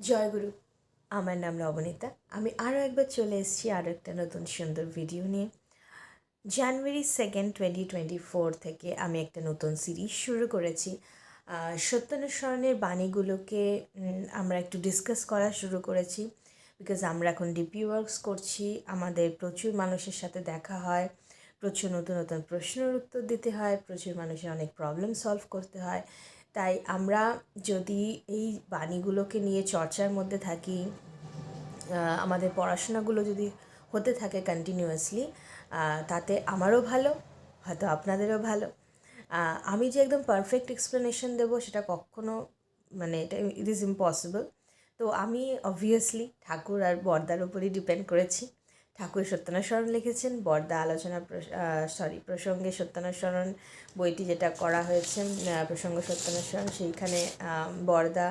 জয়গুরু। আমার নাম নবনীতা। আমি আরও একবার চলে এসেছি আরও একটা নতুন সুন্দর ভিডিও নিয়ে। January second twenty twenty four থেকে আমি একটা নতুন সিরিজ শুরু করেছি। সত্যানুসরণের বাণীগুলোকে আমরা একটু ডিসকাস করা শুরু করেছি। বিকজ আমরা এখন ডিপি ওয়ার্কস করছি। আমাদের প্রচুর মানুষের সাথে দেখা হয়। প্রচুর নতুন নতুন প্রশ্নের উত্তর দিতে হয়। প্রচুর মানুষের অনেক প্রবলেম সলভ করতে হয়। তাই আমরা যদি এই বাণীগুলোকে নিয়ে চর্চার মধ্যে থাকি আমাদের পড়াশোনাগুলো যদি হতে থাকে কন্টিনিউয়াসলি তাতে আমারও ভালো, হয়তো আপনাদেরও ভালো। আমি যে একদম পারফেক্ট এক্সপ্লেনেশন দেবো সেটা কখনো মানে এটা ইট ইজ ইম্পসিবল তো আমি অবভিয়াসলি ঠাকুর আর বর্দার উপরই ডিপেন্ড করেছি। ঠাকুর সত্যানুসরণ লিখেছেন, বর্দা আলোচনা সরি প্রসঙ্গে সত্যানুসরণ বইটি যেটা করা হয়েছে প্রসঙ্গ সত্যানুসরণ সেইখানে বর্দা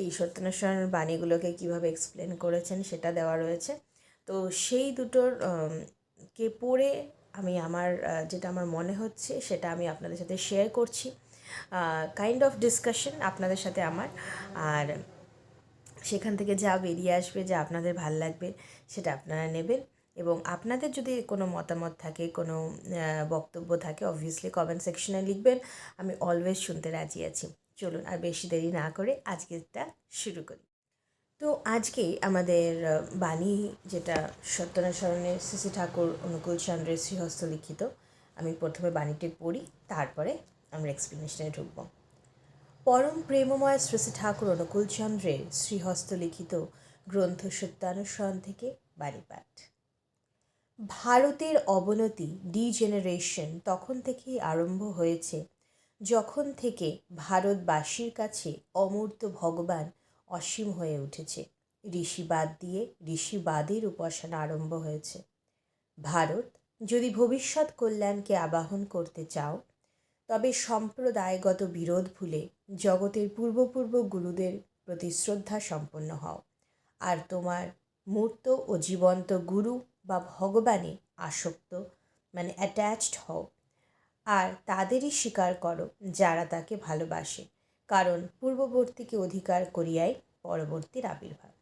এই সত্যানুসরণ বাণীগুলোকে কীভাবে এক্সপ্লেন করেছেন সেটা দেওয়া রয়েছে। তো সেই দুটোর কে পড়ে আমি আমার যেটা আমার মনে হচ্ছে সেটা আমি আপনাদের সাথে শেয়ার করছি। কাইন্ড অফ ডিসকাশন আপনাদের সাথে আমার। আর সেখান থেকে যা বেরিয়ে আসবে, যা আপনাদের ভালো লাগবে, সেটা আপনারা নেবেন। এবং আপনাদের যদি কোনো মতামত থাকে, কোনো বক্তব্য থাকে অবভিয়াসলি কমেন্ট সেকশনে লিখবেন। আমি অলওয়েজ শুনতে রাজি আছি। চলুন আর বেশি দেরি না করে আজকেরটা শুরু করি। তো আজকে আমাদের বাণী যেটা সত্যনারায়ণের শ্রী ঠাকুর অনুকূল চন্দ্রের শ্রীহস্ত লিখিত, আমি প্রথমে বাণীটি পড়ি, তারপরে আমরা এক্সপ্লেনেশনে ঢুকবো। পরম প্রেমময় শ্রী ঠাকুর অনুকূলচন্দ্রের শ্রীহস্ত লিখিত গ্রন্থ সত্যানুসরণ থেকে বাণীপাঠ ভারতের অবনতি ডিজেনারেশন তখন থেকেই আরম্ভ হয়েছে। যখন থেকে ভারতবাসীর কাছে অমূর্ত ভগবান অসীম হয়ে উঠেছে। ঋষিবাদ দিয়ে ঋষিবাদের উপাসনা আরম্ভ হয়েছে। ভারত যদি ভবিষ্যৎ কল্যাণকে আবাহন করতে চাও, তবে সম্প্রদায়গত বিরোধ ভুলে জগতের পূর্বপূর্ব গুরুদের প্রতি শ্রদ্ধা সম্পন্ন হও। আর তোমার মূর্ত ও জীবন্ত গুরু বা ভগবানে আসক্ত মানে অ্যাট্যাচড হও। আর তাদেরই স্বীকার করো যারা তাকে ভালোবাসে, কারণ পূর্ববর্তীকে অধিকার করিয়াই পরবর্তীর আবির্ভাব।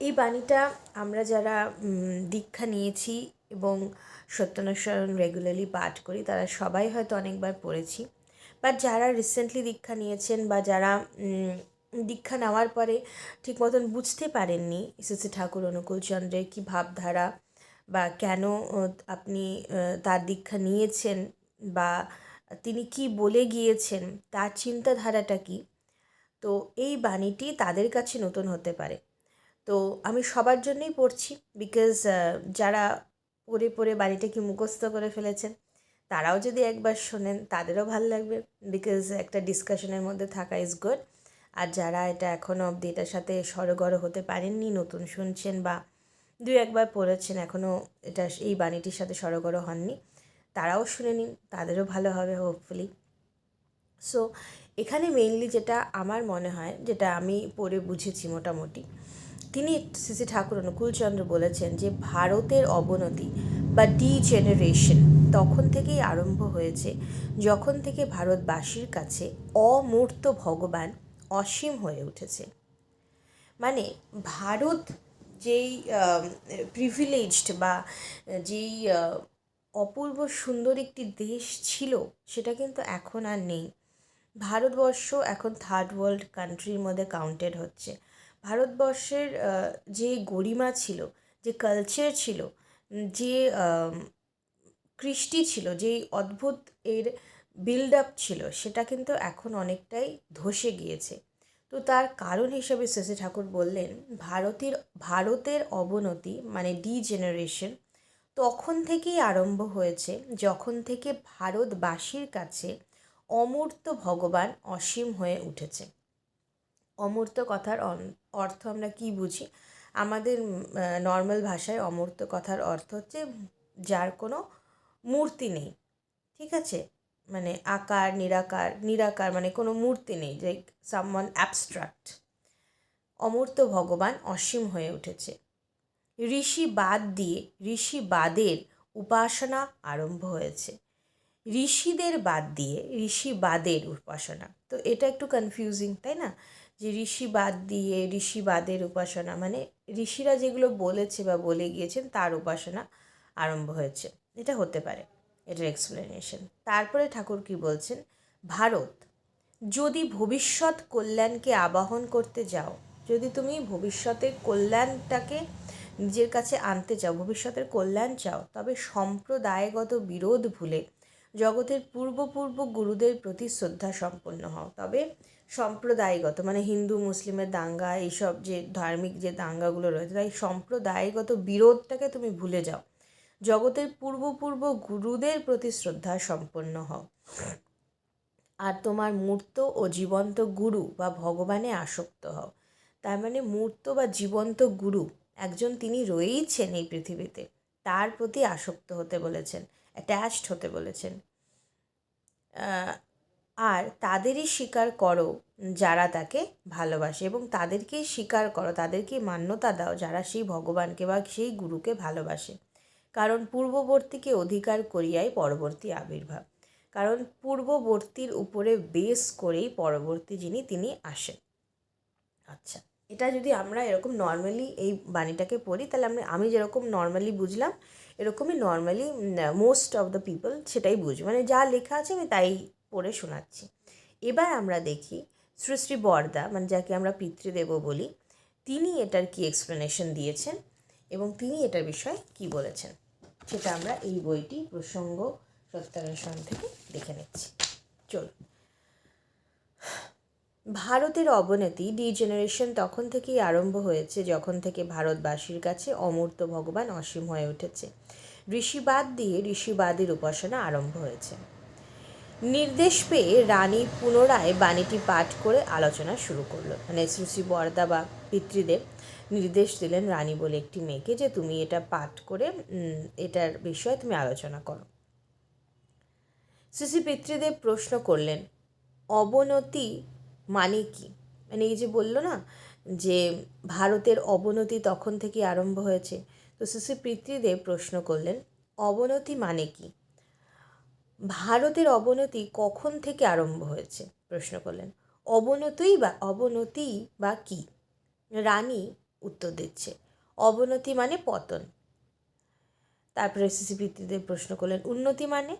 এই বাণীটা আমরা যারা দীক্ষা নিয়েছি এবং সত্যানুসরণ রেগুলারলি পাঠ করি, তারা সবাই হয়তো অনেকবার পড়েছি। বাট যারা রিসেন্টলি দীক্ষা নিয়েছেন বা যারা দীক্ষা নেওয়ার পরে ঠিক মতন বুঝতে পারেননি শ্রী ঠাকুর অনুকূলচন্দ্রের কী ভাবধারা বা কেন আপনি তার দীক্ষা নিয়েছেন বা তিনি কি বলে গিয়েছেন, তার চিন্তাধারাটা কি? তো এই বাণীটি তাদের কাছে নতুন হতে পারে। তো আমি সবার জন্যই পড়ছি বিকজ যারা পড়ে পড়ে বাড়িটাকে মুখস্থ করে ফেলেছেন, তারাও যদি একবার শোনেন, তাদেরও ভালো লাগবে বিকজ একটা ডিসকাশনের মধ্যে থাকা ইজ গুড আর যারা এটা এখনও অবধি এটার সাথে সরগর হতে পারেননি, নতুন শুনছেন বা দু একবার পড়েছেন এখনও এটা এই বাণীটির সাথে সরগর হননি, তারাও শুনে নিন, তাদেরও ভালো হবে হোপফুলি সো এখানে মেইনলি যেটা আমার মনে হয়, যেটা আমি পড়ে বুঝেছি মোটামুটি, তিনি শ্রী ঠাকুর অনুকূলচন্দ্র বলেছেন যে ভারতের অবনতি বা ডিজেনারেশন তখন থেকেই আরম্ভ হয়েছে, যখন থেকে ভারতবাসীর কাছে অমূর্ত ভগবান অসীম হয়ে উঠেছে। মানে ভারত যেই প্রিভিলেজড বা যেই অপূর্ব সুন্দর একটি দেশ ছিল, সেটা কিন্তু এখন আর নেই। ভারতবর্ষ এখন থার্ড ওয়ার্ল্ড কান্ট্রির মধ্যে কাউন্টেড হচ্ছে। ভারতবর্ষের যে গরিমা ছিল, যে কালচার ছিল, যে কৃষ্টি ছিল, যেই অদ্ভুত এর বিল্ড আপ ছিল, সেটা কিন্তু এখন অনেকটাই ধসে গিয়েছে। তো তার কারণ হিসেবে শশী ঠাকুর বললেন, ভারতের ভারতের অবনতি মানে ডি ডিজেনারেশন তখন থেকেই আরম্ভ হয়েছে, যখন থেকে ভারতবাসীর কাছে অমূর্ত ভগবান অসীম হয়ে উঠেছে। অমূর্ত কথার অর্থ আমরা কি বুঝি? আমাদের নর্মাল ভাষায় অমূর্ত কথার অর্থ হচ্ছে, যার কোনো মূর্তি নেই, ঠিক আছে? মানে আকার, নিরাকার নিরাকার মানে কোনো মূর্তি নেই, যে সামওয়ান অ্যাবস্ট্রাক্ট অমূর্ত ভগবান অসীম হয়ে উঠেছে। ঋষি বাদ দিয়ে, ঋষি বাদের উপাসনা আরম্ভ হয়েছে। ঋষিদের বাদ দিয়ে ঋষিবাদের উপাসনা। তো এটা একটু কনফিউজিং তাই না? যে ঋষিবাদ দিয়ে ঋষিবাদের উপাসনা মানে ঋষিরা যেগুলো বলেছে বা বলে গিয়েছেন, তার উপাসনা আরম্ভ হয়েছে। এটা হতে পারে। এটার এক্সপ্লেনেশন তারপরে ঠাকুর কি বলছেন? ভারত, যদি ভবিষ্যৎ কল্যাণকে আবাহন করতে যাও, যদি তুমি ভবিষ্যতের কল্যাণটাকে নিজের কাছে আনতে চাও ভবিষ্যতের কল্যাণ চাও, তবে সম্প্রদায়গত বিরোধ ভুলে জগতের পূর্বপূর্ব গুরুদের প্রতি শ্রদ্ধা সম্পন্ন হও। তবে সম্প্রদায়গত মানে হিন্দু, মুসলিমের দাঙ্গা, এইসব যে ধার্মিক যে দাঙ্গাগুলো রয়েছে, তাই সম্প্রদায়গত বিরোধটাকে তুমি ভুলে যাও। জগতের পূর্বপূর্ব গুরুদের প্রতি শ্রদ্ধা সম্পন্ন হও। আর তোমার মূর্ত ও জীবন্ত গুরু বা ভগবানে আসক্ত হও। তার মানে মূর্ত বা জীবন্ত গুরু একজন তিনি রয়েইছেন এই পৃথিবীতে। তার প্রতি আসক্ত হতে বলেছেন অ্যাট্যাচড হতে বলেছেন। আর তাদেরই স্বীকার করো যারা তাকে ভালোবাসে এবং তাদেরকেই স্বীকার করো, তাদেরকেই মান্যতা দাও যারা সেই ভগবানকে বা সেই গুরুকে ভালোবাসে। কারণ পূর্ববর্তীকে অধিকার করিয়াই পরবর্তী আবির্ভাব। কারণ পূর্ববর্তীর উপরে বেস করেই পরবর্তী যিনি, তিনি আসেন। আচ্ছা এটা যদি আমরা এরকম নর্মালি এই বাণীটাকে পড়ি, তাহলে আমরা, আমি যেরকম নর্মালি বুঝলাম, এরকমই normally most of the people সেটাই বুঝবে। মানে যা লেখা আছে আমি তাই পড়ে শোনাচ্ছি। এবার আমরা দেখি শ্রী বরদা মানে যাকে আমরা পিতৃদেব বলি, তিনি এটার কি এক্সপ্লেনেশন দিয়েছেন এবং তিনি এটার বিষয়ে কি বলেছেন? সেটা আমরা এই বইটি প্রসঙ্গ সত্যান্বেষণ থেকে দেখে নিচ্ছি। চলুন। ভারতের অবনতি ডিজেনারেশন তখন থেকেই আরম্ভ হয়েছে, যখন থেকে ভারতবাসীর কাছে অমূর্ত ভগবান অসীম হয়ে উঠেছে। ঋষিবাদ দিয়ে ঋষিবাদের উপাসনা আরম্ভ হয়েছে। নির্দেশ পেয়ে রানী পুনরায় বাণীটি পাঠ করে আলোচনা শুরু করল। মানে শ্রী শ্রী বরদা বা পিতৃদেব নির্দেশ দিলেন রানী বলে একটি মেয়েকে যে তুমি এটা পাঠ করে এটার বিষয়ে তুমি আলোচনা করো। শ্রী পিতৃদেব প্রশ্ন করলেন, অবনতি মানে কি? মানে এই যে বলল না, যে ভারতের অবনতি তখন থেকে আরম্ভ হয়েছে। তো শ্রী পিতৃদেব প্রশ্ন করলেন, অবনতি মানে কি? ভারতের অবনতি কখন থেকে আরম্ভ হয়েছে? প্রশ্ন করলেন, অবনতিই বা, অবনতি বা কি? রানী উত্তর দিচ্ছে। অবনতি মানে পতন। তারপরে সিসি পিতৃদেব প্রশ্ন করলেন, উন্নতি মানে?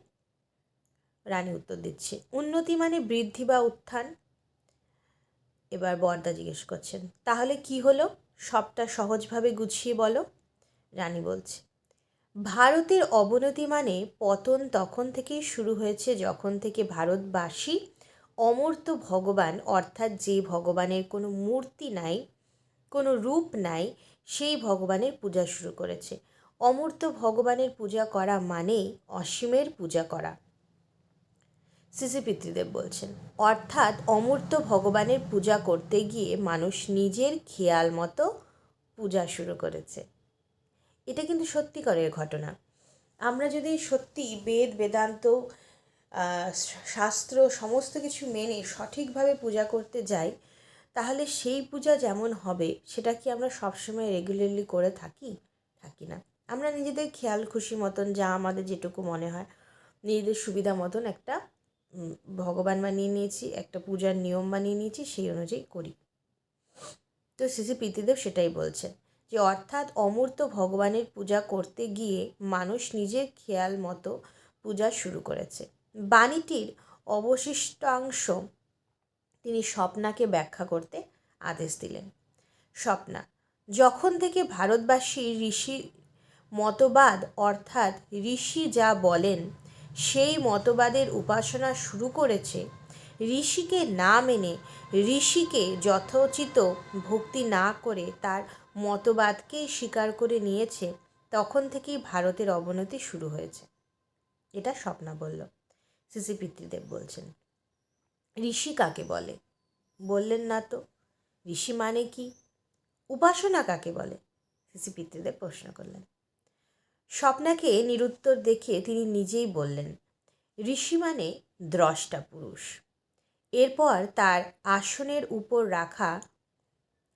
রানী উত্তর দিচ্ছে, উন্নতি মানে বৃদ্ধি বা উত্থান? এবার বর্দা জিজ্ঞেস করছেন, তাহলে কি হলো? সবটা সহজভাবে গুছিয়ে বলো। রানী বলছে, ভারতের অবনতি মানে পতন তখন থেকেই শুরু হয়েছে যখন থেকে ভারতবাসী অমূর্ত ভগবান, অর্থাৎ যে ভগবানের কোনো মূর্তি নাই কোনো রূপ নাই, সেই ভগবানের পূজা শুরু করেছে। অমূর্ত ভগবানের পূজা করা মানেই অসীমের পূজা করা। সিসি পিতৃদেব বলছেন, অর্থাৎ অমূর্ত ভগবানের পূজা করতে গিয়ে মানুষ নিজের খেয়াল মতো পূজা শুরু করেছে। এটা কিন্তু সত্যিকারের ঘটনা। আমরা যদি সত্যি বেদ, বেদান্ত শাস্ত্র, সমস্ত কিছু মেনে সঠিকভাবে পূজা করতে যাই তাহলে সেই পূজা যেমন হবে, সেটা কি আমরা সবসময় রেগুলারলি করে থাকি? থাকি না। আমরা নিজেদের খেয়াল খুশি মতন যা আমাদের যেটুকু মনে হয়, নিজেদের সুবিধা মতন একটা ভগবান বানিয়ে নিয়েছি, একটা পূজার নিয়ম বানিয়ে নিয়েছি, সেই অনুযায়ী করি। তো শ্রী পিতৃদেব সেটাই বলছেন যে, অর্থাৎ অমূর্ত ভগবানের পূজা করতে গিয়ে মানুষ নিজের খেয়াল মতো পূজা শুরু করেছে। বাণীটির অবশিষ্টাংশ তিনি স্বপ্নাকে ব্যাখ্যা করতে আদেশ দিলেন। স্বপ্না, যখন থেকে ভারতবাসী ঋষি মতবাদ অর্থাৎ ঋষি যা বলেন, সেই মতবাদের উপাসনা শুরু করেছে, ঋষিকে না মেনে ঋষিকে যথোচিত ভক্তি না করে তার মতবাদকেই স্বীকার করে নিয়েছে, তখন থেকেই ভারতের অবনতি শুরু হয়েছে। এটা স্বপ্না বলল। সিসি পিতৃদেব বলছেন। ঋষি কাকে বলে? বললেন না তো। ঋষি মানে কি? উপাসনা কাকে বলে? সিসি পিতৃদেব প্রশ্ন করলেন। স্বপ্নাকে নিরুত্তর দেখে তিনি নিজেই বললেন, ঋষি মানে দ্রষ্টা পুরুষ। এরপর তার আসনের উপর রাখা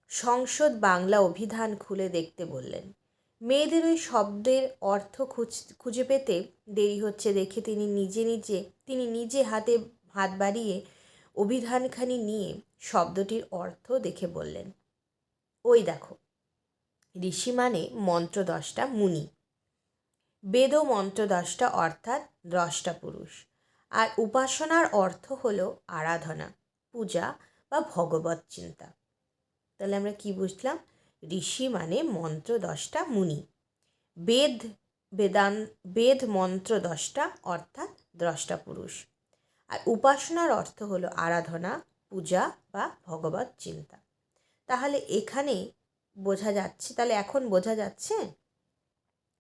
সংসদ বাংলা অভিধান খুলে দেখতে বললেন। মেয়েদের ওই শব্দের অর্থ খুঁজ, খুঁজে পেতে দেরি হচ্ছে দেখে তিনি নিজে নিজে, তিনি নিজে হাতে হাত বাড়িয়ে অভিধানখানি নিয়ে শব্দটির অর্থ দেখে বললেন, ওই দেখো, ঋষি মানে মন্ত্র দশটা মুনি। বেদ মন্ত্র দশটা অর্থাৎ দ্রষ্টা পুরুষ। আর উপাসনার অর্থ হলো আরাধনা, পূজা বা ভগবত চিন্তা। তাহলে আমরা কি বুঝলাম? ঋষি মানে মন্ত্র দশটা মুনি। বেদ, বেদান, বেদ মন্ত্র দশটা অর্থাৎ দ্রষ্টা পুরুষ। আর উপাসনার অর্থ হলো আরাধনা, পূজা বা ভগবত চিন্তা। তাহলে এখানে বোঝা যাচ্ছে, তাহলে এখন বোঝা যাচ্ছে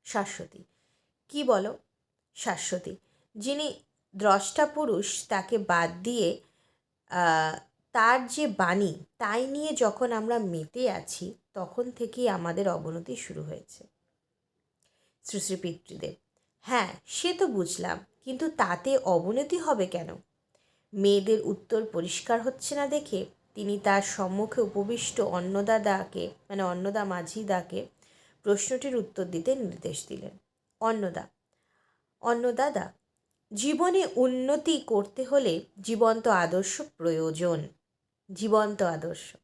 শাশ্বতী। কি বলো? শাশ্বতী। যিনি দ্রষ্টা পুরুষ, তাকে বাদ দিয়ে তার যে বাণী, তাই নিয়ে যখন আমরা মেতে আছি, তখন থেকেই আমাদের অবনতি শুরু হয়েছে। শ্রী শ্রী পিতৃদেব। হ্যাঁ সে তো বুঝলাম। কিন্তু তাতে অবনতি হবে কেন? মেয়েদের উত্তর পরিষ্কার হচ্ছে না দেখে তিনি তার সম্মুখে উপবিষ্ট অন্নদাদাকে মানে অন্নদা মাঝিদাকে প্রশ্নটির উত্তর দিতে নির্দেশ দিলেন। অন্নদা, অন্নদাদা, জীবনে উন্নতি করতে হলে জীবন্ত আদর্শ প্রয়োজন। জীবন্ত আদর্শ।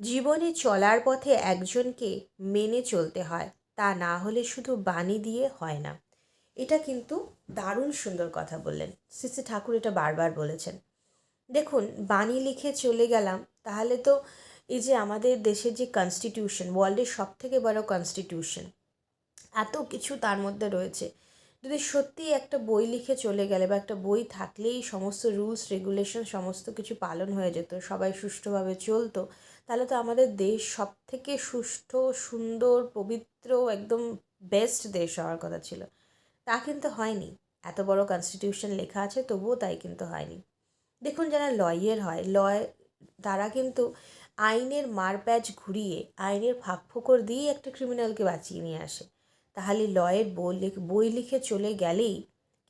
জীবনে চলার পথে একজনকে মেনে চলতে হয়, তা না হলে শুধু বাণী দিয়ে হয় না। এটা কিন্তু দারুণ সুন্দর কথা বললেন। শ্রী ঠাকুর এটা বারবার বলেছেন। দেখুন, বাণী লিখে চলে গেলাম, তাহলে তো এই যে আমাদের দেশের যে কনস্টিটিউশন ওয়ার্ল্ডের সব থেকে বড় কনস্টিটিউশন এত কিছু তার মধ্যে রয়েছে। যদি সত্যি একটা বই লিখে চলে গেলে বা একটা বই থাকলেই সমস্ত রুলস রেগুলেশন সমস্ত কিছু পালন হয়ে যেত, সবাই সুষ্ঠুভাবে চলতো, তাহলে তো আমাদের দেশ সব থেকে সুষ্ঠু, সুন্দর, পবিত্র, একদম বেস্ট দেশ হওয়ার কথা ছিল। তা কিন্তু হয়নি। এত বড় কনস্টিটিউশন লেখা আছে, তবুও তাই কিন্তু হয়নি। দেখুন যারা লয়ের হয় লয় তারা কিন্তু আইনের মারপ্যাচ ঘুরিয়ে, আইনের ফাঁক ফোকর দিয়েই একটা ক্রিমিনালকে বাঁচিয়ে নিয়ে আসে। তাহলে লয়ের বই লিখে বই লিখে চলে গেলেই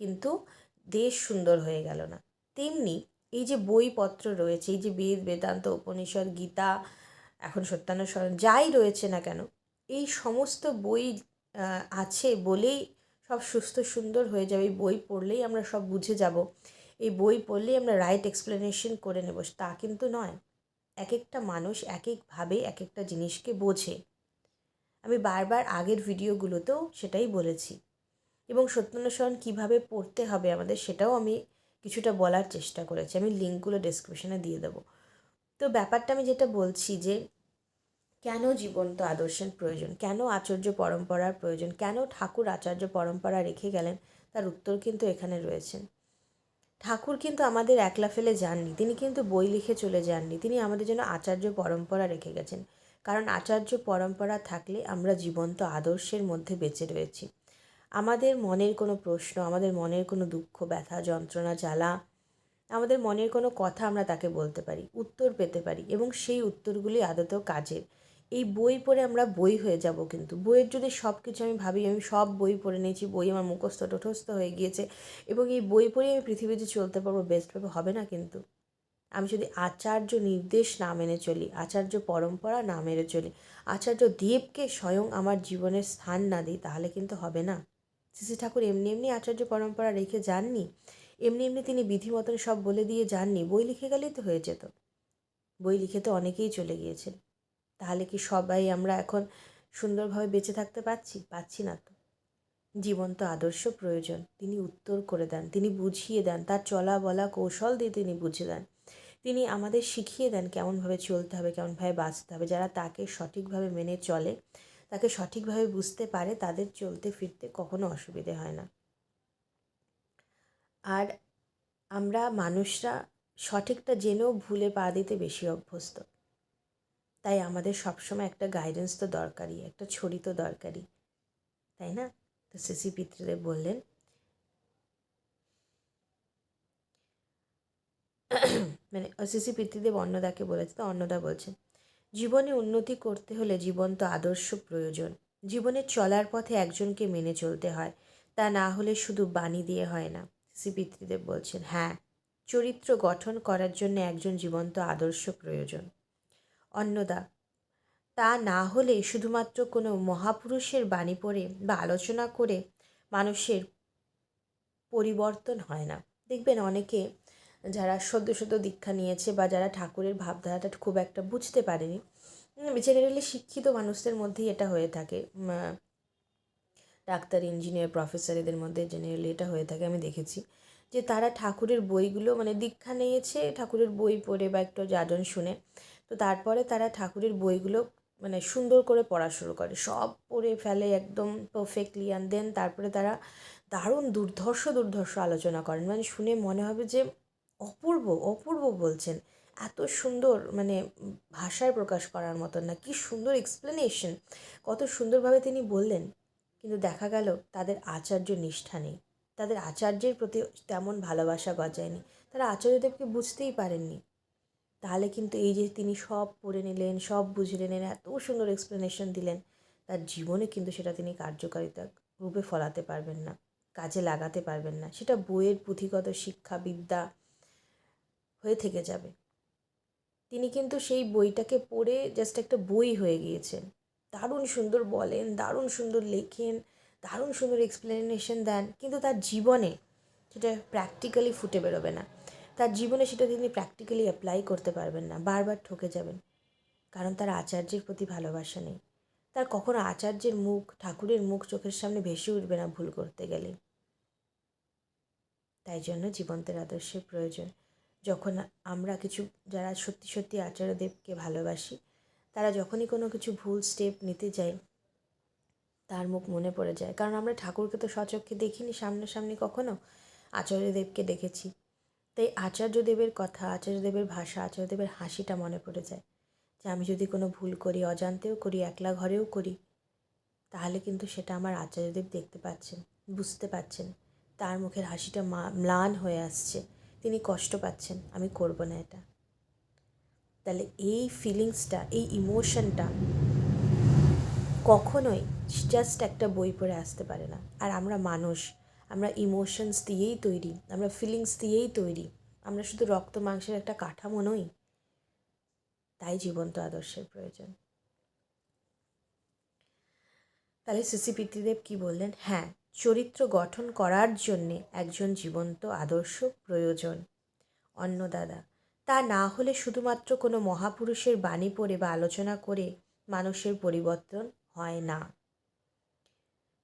কিন্তু দেশ সুন্দর হয়ে গেল না। তেমনি এই যে বইপত্র রয়েছে, এই যে বেদ, বেদান্ত, উপনিষদ, গীতা, এখন সত্যানুসরণ যাই রয়েছে না কেন, এই সমস্ত বই আছে বলেই সব সুস্থ সুন্দর হয়ে যাবে। এই বই পড়লেই আমরা সব বুঝে যাব। এই বই পড়লেই আমরা রাইট এক্সপ্লেনেশন করে নেব। তা কিন্তু নয়। এক একটা মানুষ এক একভাবে এক একটা জিনিসকে বোঝে। আমি বারবার আগের ভিডিওগুলোতেও সেটাই বলেছি। এবং সত্যানুসরণ কীভাবে পড়তে হবে আমাদের সেটাও আমি কিছুটা বলার চেষ্টা করেছি। আমি লিঙ্কগুলো ডিসক্রিপশানে দিয়ে দেবো। তো ব্যাপারটা আমি যেটা বলছি যে কেন জীবন্ত আদর্শের প্রয়োজন? কেন আচার্য পরম্পরার প্রয়োজন? কেন ঠাকুর আচার্য পরম্পরা রেখে গেলেন? তার উত্তর কিন্তু এখানে রয়েছেন ঠাকুর কিন্তু আমাদের একলা ফেলে যাননি। তিনি কিন্তু বই লিখে চলে যাননি। তিনি আমাদের জন্য আচার্য পরম্পরা রেখে গেছেন। কারণ আচার্য পরম্পরা থাকলে আমরা জীবন্ত আদর্শের মধ্যে বেঁচে রয়েছি। আমাদের মনের কোনো প্রশ্ন, আমাদের মনের কোনো দুঃখ, ব্যথা, যন্ত্রণা, জ্বালা, আমাদের মনের কোনো কথা আমরা তাকে বলতে পারি, উত্তর পেতে পারি এবং সেই উত্তরগুলি আদতেও কাজের। এই বই পড়ে আমরা বই হয়ে যাব কিন্তু। বইয়ের যদি সব কিছু আমি ভাবি, আমি সব বই পড়ে নিয়েছি, বই আমার মুখস্থ টঠস্থ হয়ে গিয়েছে এবং এই বই পড়ে আমি পৃথিবীতে চলতে পারব বেস্টভাবে হবে না কিন্তু। আমি যদি আচার্য নির্দেশ না মেনে চলি, আচার্য পরম্পরা না মেনে চলি, আচার্য দেবকে স্বয়ং আমার জীবনের স্থান না দিই, তাহলে কিন্তু হবে না। শ্রী ঠাকুর এমনি এমনি আচার্য পরম্পরা রেখে যাননি, এমনি এমনি তিনি বিধি মতন সব বলে দিয়ে যাননি, বই লিখে গেলেই তো হয়ে যেত। বই লিখে তো অনেকেই চলে গিয়েছেন। তাহলে কি সবাই আমরা এখন সুন্দরভাবে বেঁচে থাকতে পারছি? পাচ্ছি না তো। জীবন্ত আদর্শ প্রয়োজন। তিনি উত্তর করে দেন, তিনি বুঝিয়ে দেন, তার চলা বলা কৌশল দিয়ে তিনি বুঝে দেন। তিনি আমাদের শিখিয়ে দেন কেমনভাবে চলতে হবে, কেমনভাবে বাঁচতে হবে। যারা তাকে সঠিকভাবে মেনে চলে, তাকে সঠিকভাবে বুঝতে পারে, তাদের চলতে ফিরতে কখনো অসুবিধে হয় না। আর আমরা মানুষরা সঠিকটা জেনেও ভুলে পা দিতে বেশি অভ্যস্ত। তাই আমাদের সবসময় একটা গাইডেন্স তো দরকারই, একটা ছড়ি তো দরকারই, তাই না? তো সিসি পিতৃদেব বললেন মানে সিসি পিতৃদেব অন্নদাকে বলেছে, তো অন্নদা বলছেন, জীবনে উন্নতি করতে হলে জীবন্ত আদর্শ প্রয়োজন। জীবনে চলার পথে একজনকে মেনে চলতে হয়, তা না হলে শুধু বাণী দিয়ে হয় না। সিসি পিতৃদেব বলছেন হ্যাঁ চরিত্র গঠন করার জন্য একজন জীবন্ত আদর্শ প্রয়োজন। অন্নদা। তা না হলে শুধুমাত্র কোনো মহাপুরুষের বাণী পড়ে বা আলোচনা করে মানুষের পরিবর্তন হয় না। দেখবেন অনেকে যারা সদ্য সদ্য দীক্ষা নিয়েছে বা যারা ঠাকুরের ভাবধারাটা খুব একটা বুঝতে পারেনি জেনারেলি শিক্ষিত মানুষদের মধ্যেই এটা হয়ে থাকে। ডাক্তার ইঞ্জিনিয়ার প্রফেসর এদের মধ্যে জেনারেলি এটা হয়ে থাকে, আমি দেখেছি। যে তারা ঠাকুরের বইগুলো মানে দীক্ষা নিয়েছে, ঠাকুরের বই পড়ে বা একটু যাজন শুনে তো তারপরে তারা ঠাকুরের বইগুলো মানে সুন্দর করে পড়া শুরু করে। সব পড়ে ফেলে একদম পারফেক্টলি অ্যান্ড দেন তারপরে তারা দারুণ দুর্ধর্ষ দুর্ধর্ষ আলোচনা করেন। মানে শুনে মনে হবে যে অপূর্ব অপূর্ব বলছেন। এত সুন্দর মানে ভাষায় প্রকাশ করার মতন না, কি সুন্দর এক্সপ্লেনেশন কত সুন্দরভাবে তিনি বললেন, কিন্তু দেখা গেল তাদের আচার্য নিষ্ঠা নেই। তাদের আচার্যের প্রতি তেমন ভালোবাসা গজায়নি তারা আচার্যদেবকে বুঝতেই পারেননি। তাহলে কিন্তু এই যে তিনি সব পড়ে নিলেন, সব বুঝে নিলেন, এত সুন্দর এক্সপ্লেনেশন দিলেন, তার জীবনে কিন্তু সেটা তিনি কার্যকারিতা রূপে ফলাতে পারবেন না, কাজে লাগাতে পারবেন না। সেটা বইয়ের পুঁথিগত শিক্ষা বিদ্যা হয়ে থেকে যাবে। তিনি কিন্তু সেই বইটাকে পড়ে জাস্ট একটা বই হয়ে গিয়েছেন। দারুণ সুন্দর বলেন, দারুণ সুন্দর লেখেন, দারুণ সুন্দর এক্সপ্লেনেশন দেন, কিন্তু তার জীবনে সেটা প্র্যাকটিক্যালি ফুটে বেরোবে না। তার জীবনে সেটা তিনি প্র্যাকটিক্যালি অ্যাপ্লাই করতে পারবেন না, বারবার ঠকে যাবেন। কারণ তার আচার্যের প্রতি ভালোবাসা নেই। তার কখনো আচার্যের মুখ, ঠাকুরের মুখ চোখের সামনে ভেসে উঠবে না ভুল করতে গেলে। তাই জন্য জীবন্তের আদর্শের প্রয়োজন। যখন আমরা কিছু, যারা সত্যি সত্যি আচার্যদেবকে ভালোবাসি, তারা যখনই কোনো কিছু ভুল স্টেপ নিতে যাই তার মুখ মনে পড়ে যায়। কারণ আমরা ঠাকুরকে তো সচক্ষে দেখিনি, সামনাসামনি কখনো আচার্যদেবকে দেখেছি। তাই আচার্যদেবের কথা, আচার্যদেবের ভাষা, আচার্যদেবের হাসিটা মনে পড়ে যায় যে আমি যদি কোনো ভুল করি, অজান্তেও করি, একলা ঘরেও করি, তাহলে কিন্তু সেটা আমার আচার্যদেব দেখতে পাচ্ছেন, বুঝতে পাচ্ছেন। তার মুখের হাসিটা ম্লান হয়ে আসছে। তিনি কষ্ট পাচ্ছেন, আমি করব না এটা। তাহলে এই ফিলিংসটা এই ইমোশনটা কখনোই জাস্ট একটা বই পড়ে আসতে পারে না। আর আমরা মানুষ, আমরা ইমোশনস দিয়েই তৈরি, আমরা ফিলিংস দিয়েই তৈরি। আমরা শুধু রক্ত, মাংসের একটা কাঠামো নই, তাই জীবন্ত আদর্শের প্রয়োজন। তাহলে সিসি পিতৃদেব কী বললেন? হ্যাঁ চরিত্র গঠন করার জন্যে একজন জীবন্ত আদর্শ প্রয়োজন। অন্নদাদা তা না হলে শুধুমাত্র কোনো মহাপুরুষের বাণী পড়ে বা আলোচনা করে মানুষের পরিবর্তন হয় না।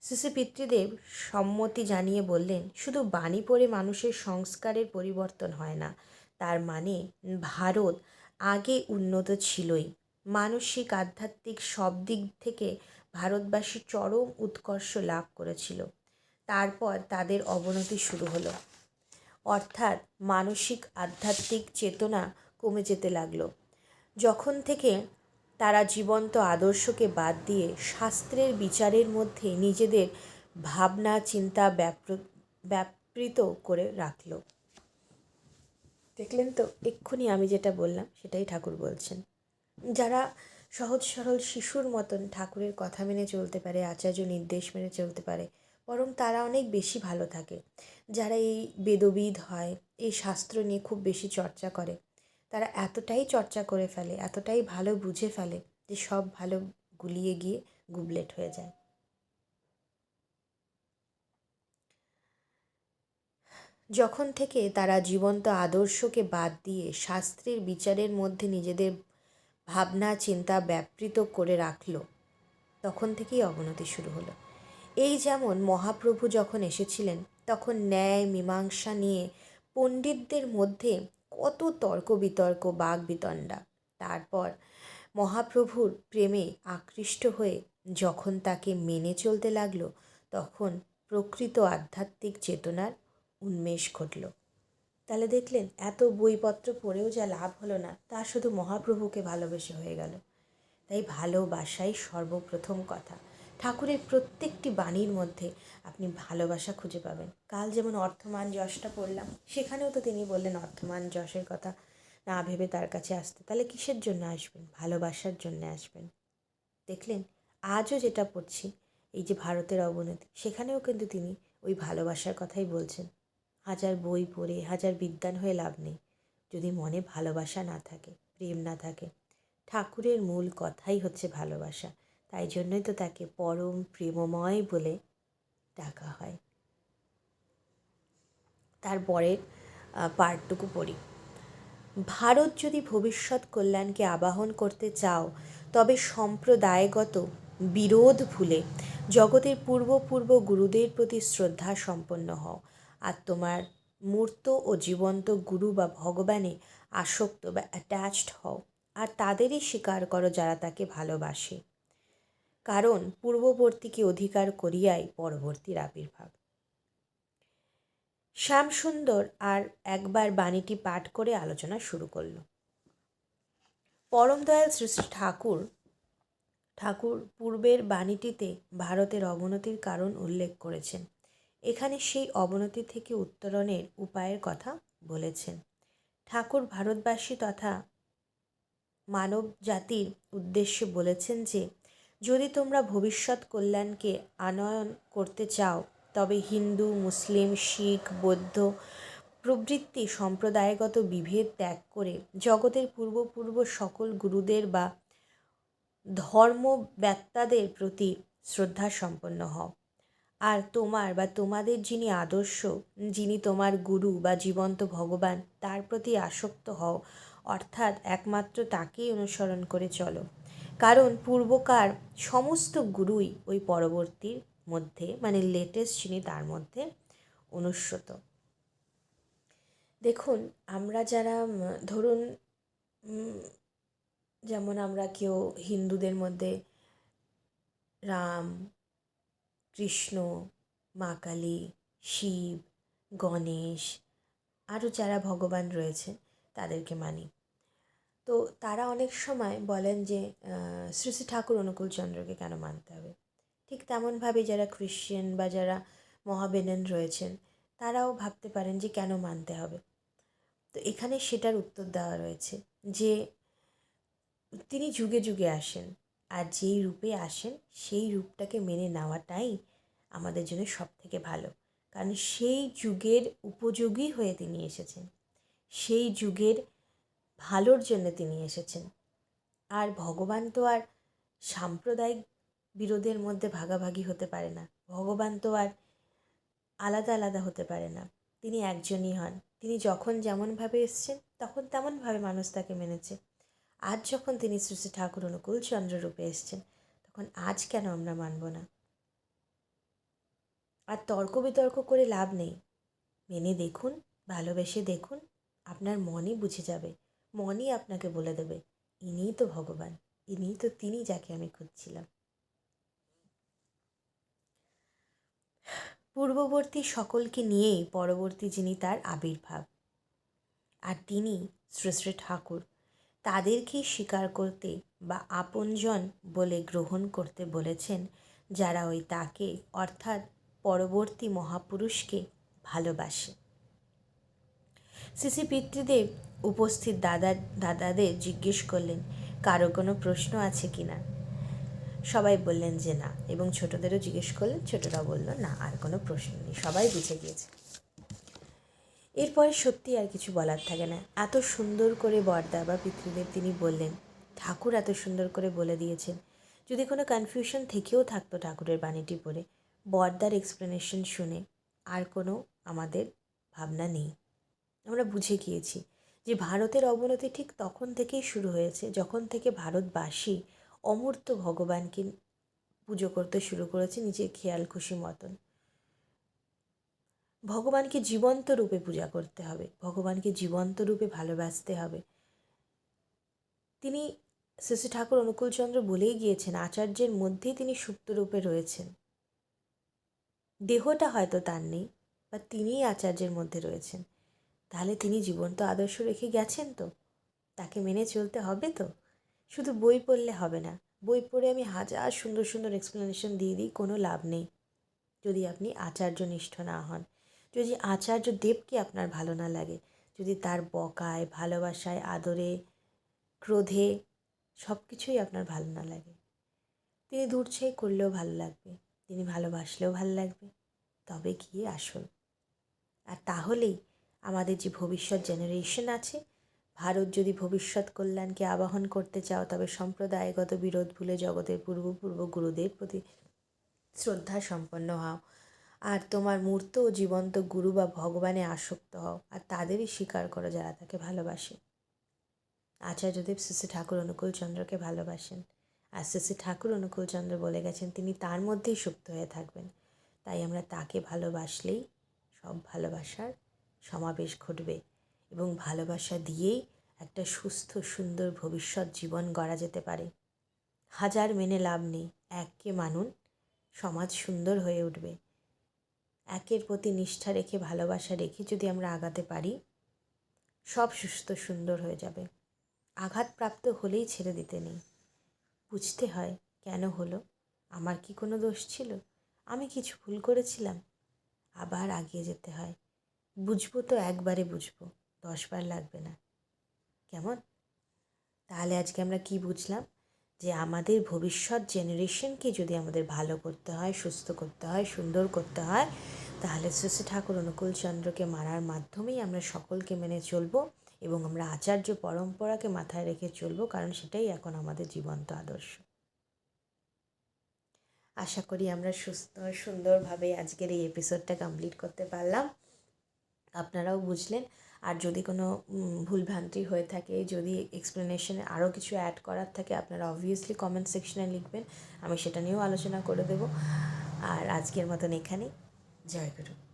শ্রী পিতৃদেব সম্মতি জানিয়ে বললেন, শুধু বাণী পড়ে মানুষের সংস্কারের পরিবর্তন হয় না, তার মানে ভারত আগে উন্নত ছিলই। মানসিক, আধ্যাত্মিক সব দিক থেকে ভারতবাসী চরম উৎকর্ষ লাভ করেছিল। তারপর তাদের অবনতি শুরু হলো। অর্থাৎ মানসিক, আধ্যাত্মিক চেতনা কমে যেতে লাগল। যখন থেকে তারা জীবন্ত আদর্শকে বাদ দিয়ে শাস্ত্রের বিচারের মধ্যে নিজেদের ভাবনা, চিন্তা ব্যাপৃত করে রাখল। দেখলেন তো, এক্ষুনি আমি যেটা বললাম সেটাই ঠাকুর বলছেন। যারা সহজ সরল শিশুর মতন ঠাকুরের কথা মেনে চলতে পারে, আচার্য নির্দেশ মেনে চলতে পারে, বরং তারা অনেক বেশি ভালো থাকে। যারা এই বেদবিদ হয়, এই শাস্ত্র নিয়ে খুব বেশি চর্চা করে তারা এতটাই চর্চা করে ফেলে, এতটাই ভালো বুঝে ফেলে যে সব ভালো গুলিয়ে গিয়ে গুবলেট হয়ে যায়। যখন থেকে তারা জীবন্ত আদর্শকে বাদ দিয়ে শাস্ত্রের বিচারের মধ্যে নিজেদের ভাবনা, চিন্তা ব্যাপৃত করে রাখল, তখন থেকেই অবনতি শুরু হলো। এই যেমন মহাপ্রভু যখন এসেছিলেন, তখন ন্যায়, মীমাংসা নিয়ে পণ্ডিতদের মধ্যে কত তর্ক বিতর্ক বাঘ বিতণ্ডা তারপর মহাপ্রভুর প্রেমে আকৃষ্ট হয়ে যখন তাকে মেনে চলতে লাগল, তখন প্রকৃত আধ্যাত্মিক চেতনার উন্মেষ ঘটল। তাহলে দেখলেন, এত বইপত্র পড়েও যা লাভ হলো না, তা শুধু মহাপ্রভুকে ভালোবেসে হয়ে গেল। তাই ভালোবাসাই সর্বপ্রথম কথা। ঠাকুরের প্রত্যেকটি বাণীর মধ্যে আপনি ভালোবাসা খুঁজে পাবেন। কাল যেমন অর্থমান যশটা পড়লাম, সেখানেও তো তিনি বললেন অর্থমান যশের কথা। না ভেবে তার কাছে আসতে। তাহলে কিসের জন্য আসবেন? ভালোবাসার জন্য আসবেন। দেখলেন, আজও যেটা পড়ছি, এই যে ভারতের অবনতি, সেখানেও কিন্তু তিনি ওই ভালোবাসার কথাই বলছেন। হাজার বই পড়ে, হাজার বিদ্যান হয়ে লাভ নেই। যদি মনে ভালোবাসা না থাকে, প্রেম না থাকে, ঠাকুরের মূল কথাই হচ্ছে ভালোবাসা। তাই জন্যই তো তাকে পরম প্রেমময় বলে ডাকা হয়। তারপরের পার্টটুকু পড়ি। ভারত যদি ভবিষ্যৎ কল্যাণকে আবাহন করতে চাও, তবে সম্প্রদায়গত বিরোধ ভুলে জগতের পূর্ব পূর্ব গুরুদের প্রতি শ্রদ্ধা সম্পন্ন হও আর তোমার মূর্ত ও জীবন্ত গুরু বা ভগবানে আসক্ত বা অ্যাটাচড হও আর তাদেরই স্বীকার করো যারা তাকে ভালোবাসে। কারণ পূর্ববর্তীকে অধিকার করিয়াই পরবর্তীর আবির্ভাব। শ্যামসুন্দর আর একবার বাণীটি পাঠ করে আলোচনা শুরু করল। পরমদয়াল শ্রী ঠাকুর ঠাকুর পূর্বের বাণীটিতে ভারতের অবনতির কারণ উল্লেখ করেছেন। এখানে সেই অবনতি থেকে উত্তরণের উপায়ের কথা বলেছেন। ঠাকুর ভারতবাসী তথা মানব জাতির উদ্দেশ্যে বলেছেন যে যদি তোমরা ভবিষ্যৎ কল্যাণকে আনয়ন করতে চাও, তবে হিন্দু, মুসলিম, শিখ, বৌদ্ধ প্রবৃত্তি সম্প্রদায়গত বিভেদ ত্যাগ করে জগতের পূর্বপূর্ব সকল গুরুদের বা ধর্মব্যাত্তাদের প্রতি শ্রদ্ধা সম্পন্ন হও। আর তোমার বা তোমাদের যিনি আদর্শ, যিনি তোমার গুরু বা জীবন্ত ভগবান, তার প্রতি আসক্ত হও, অর্থাৎ একমাত্র তাকেই অনুসরণ করে চলো। কারণ পূর্বকার সমস্ত গুরুই ওই পরবর্তীর মধ্যে মানে লেটেস্ট যিনি তার মধ্যে অনুস্রত দেখুন, আমরা যারা ধরুন যেমন আমরা কেউ হিন্দুদের মধ্যে রাম, কৃষ্ণ, মা কালী, শিব, গণেশ, আরও যারা ভগবান রয়েছে তাদেরকে মানি। তো তারা অনেক সময় বলেন যে শ্রী শ্রী ঠাকুর অনুকূলচন্দ্রকে কেন মানতে হবে? ঠিক তেমনভাবে যারা খ্রিশ্চান বা যারা মহাবেনেন রয়েছেন, তারাও ভাবতে পারেন যে কেন মানতে হবে? তো এখানে সেটার উত্তর দেওয়া রয়েছে যে, তিনি যুগে যুগে আসেন আর যেই রূপে আসেন, সেই রূপটাকে মেনে নেওয়াটাই আমাদের জন্য সব থেকে ভালো। কারণ সেই যুগের উপযোগী হয়ে তিনি এসেছেন। সেই যুগের ভালোর জন্য তিনি এসেছেন। আর ভগবান তো আর সাম্প্রদায়িক বিরোধের মধ্যে ভাগাভাগি হতে পারে না। ভগবান তো আর আলাদা আলাদা হতে পারে না। তিনি একজনই হন। তিনি যখন যেমনভাবে এসছেন, তখন তেমনভাবে মানুষ তাকে মেনেছে। আজ যখন তিনি শ্রী শ্রী ঠাকুর অনুকূল চন্দ্ররূপে এসছেন, তখন আজ কেন আমরা মানব না? আর তর্ক বিতর্ক করে লাভ নেই। মেনে দেখুন, ভালোবেসে দেখুন, আপনার মনই বুঝে যাবে। মনই আপনাকে বলে দেবে, ইনিই তো ভগবান, ইনিই তো তিনি যাকে আমি খুঁজছিলাম। পূর্ববর্তী সকলকে নিয়েই পরবর্তী যিনি তার আবির্ভাব। আর তিনি শ্রী শ্রী ঠাকুর, তাদেরকেই স্বীকার করতে বা আপনজন বলে গ্রহণ করতে বলেছেন, যারা ওই তাকে, অর্থাৎ পরবর্তী মহাপুরুষকে ভালোবাসে। সিসি পিতৃদেব উপস্থিত দাদা, দাদাদের জিজ্ঞেস করলেন, কারও কোনো প্রশ্ন আছে কি না? সবাই বললেন যে না, এবং ছোটদেরও জিজ্ঞেস করলেন ছোটরা বলল, না, আর কোনো প্রশ্ন নেই। সবাই বুঝে গিয়েছে। এরপরে সত্যি আর কিছু বলার থাকে না। এত সুন্দর করে বরদা বা পিতৃদেব তিনি বললেন, ঠাকুর এত সুন্দর করে বলে দিয়েছেন। যদি কোনো কনফিউশন থেকেও থাকতো ঠাকুরের বাণীটি পড়ে, বরদার এক্সপ্লেনেশন শুনে আর কোনো আমাদের ভাবনা নেই। আমরা বুঝে গিয়েছি। যে ভারতের অবনতি ঠিক তখন থেকেই শুরু হয়েছে। যখন থেকে ভারতবাসী অমূর্ত ভগবানকে পুজো করতে শুরু করেছে, নিজের খেয়াল, খুশি, মতন। ভগবানকে জীবন্ত রূপে পূজা করতে হবে। ভগবানকে জীবন্ত রূপে ভালোবাসতে হবে। তিনি শ্রী ঠাকুর অনুকূলচন্দ্র বলেই গিয়েছেন, আচার্যের মধ্যেই তিনি সুপ্ত রূপে রয়েছেন। দেহটা হয়তো তার নেই, বা তিনিই আচার্যের মধ্যে রয়েছেন। তাহলে তিনি জীবন্ত আদর্শ রেখে গেছেন তো? তাকে মেনে চলতে হবে তো? শুধু বই পড়লে হবে না। বই পড়ে আমি হাজার সুন্দর সুন্দর এক্সপ্লেনেশন দিয়ে দিই, কোনো লাভ নেই। যদি আপনি আচার্য নিষ্ঠ না হন, যদি আচার্য দেবকে আপনার ভালো না লাগে, যদি তার বকায়, ভালোবাসায়, আদরে, ক্রোধে সব কিছুই আপনার ভালো না লাগে। তিনি দূর ছেয়ে করলেও ভালো লাগবে, তিনি ভালোবাসলেও ভালো লাগবে। তবে গিয়ে আসল আর তাহলেই আমাদের যে ভবিষ্যৎ জেনারেশন আছে, ভারত যদি ভবিষ্যৎ কল্যাণকে আবাহন করতে চাও, তবে সম্প্রদায়গত বিরোধ ভুলে জগতের পূর্বপূর্ব গুরুদের প্রতি শ্রদ্ধা সম্পন্ন হও। আর তোমার মূর্ত ও জীবন্ত গুরু বা ভগবানে আসক্ত হও, আর তাদেরই স্বীকার করো যারা তাকে ভালোবাসে। আচার্যদেব শ্রী ঠাকুর অনুকূল চন্দ্রকে ভালোবাসেন। আর শ্রী ঠাকুর অনুকূল চন্দ্র বলে গেছেন, তিনি তার মধ্যেই সুপ্ত হয়ে থাকবেন। তাই আমরা তাকে ভালোবাসলেই সব ভালোবাসার সমাবেশ ঘটবে এবং ভালোবাসা দিয়েই একটা সুস্থ, সুন্দর ভবিষ্যৎ জীবন গড়া যেতে পারে। হাজার মেনে লাভ নেই, এককে মানুন, সমাজ সুন্দর হয়ে উঠবে। একের প্রতি নিষ্ঠা রেখে, ভালোবাসা রেখে যদি আমরা আগাতে পারি, সব সুস্থ, সুন্দর হয়ে যাবে। আঘাতপ্রাপ্ত হলেই ছেড়ে দিতে নেই। বুঝতে হয়, কেন হলো? আমার কি কোনো দোষ ছিল? আমি কিছু ভুল করেছিলাম? আবার আগিয়ে যেতে হয়। বুঝব তো একবারে বুঝব, দশবার লাগবে না। কেমন? তাহলে আজকে আমরা কি বুঝলাম? যে আমাদের ভবিষ্যৎ জেনারেশনকে যদি আমাদের ভালো করতে হয়, সুস্থ করতে হয়, সুন্দর করতে হয়, তাহলে শ্রী ঠাকুর অনুকূল চন্দ্রকে মানার মাধ্যমেই আমরা সকলকে মেনে চলবো এবং আমরা আচার্য পরম্পরাকে মাথায় রেখে চলবো, কারণ সেটাই এখন আমাদের জীবন্ত আদর্শ। আশা করি আমরা সুস্থ, সুন্দরভাবে আজকের এই এপিসোডটা কমপ্লিট করতে পারলাম। আপনারাও বুঝলেন। আর যদি কোনো ভুলভ্রান্তি হয়ে থাকে, যদি এক্সপ্লেনেশনে আরও কিছু অ্যাড করার থাকে, আপনারা অবভিয়াসলি কমেন্ট সেকশনে লিখবেন। আমি সেটা নিয়েও আলোচনা করে দেব। আর আজকের মতন এখানেই। জয় গুরু।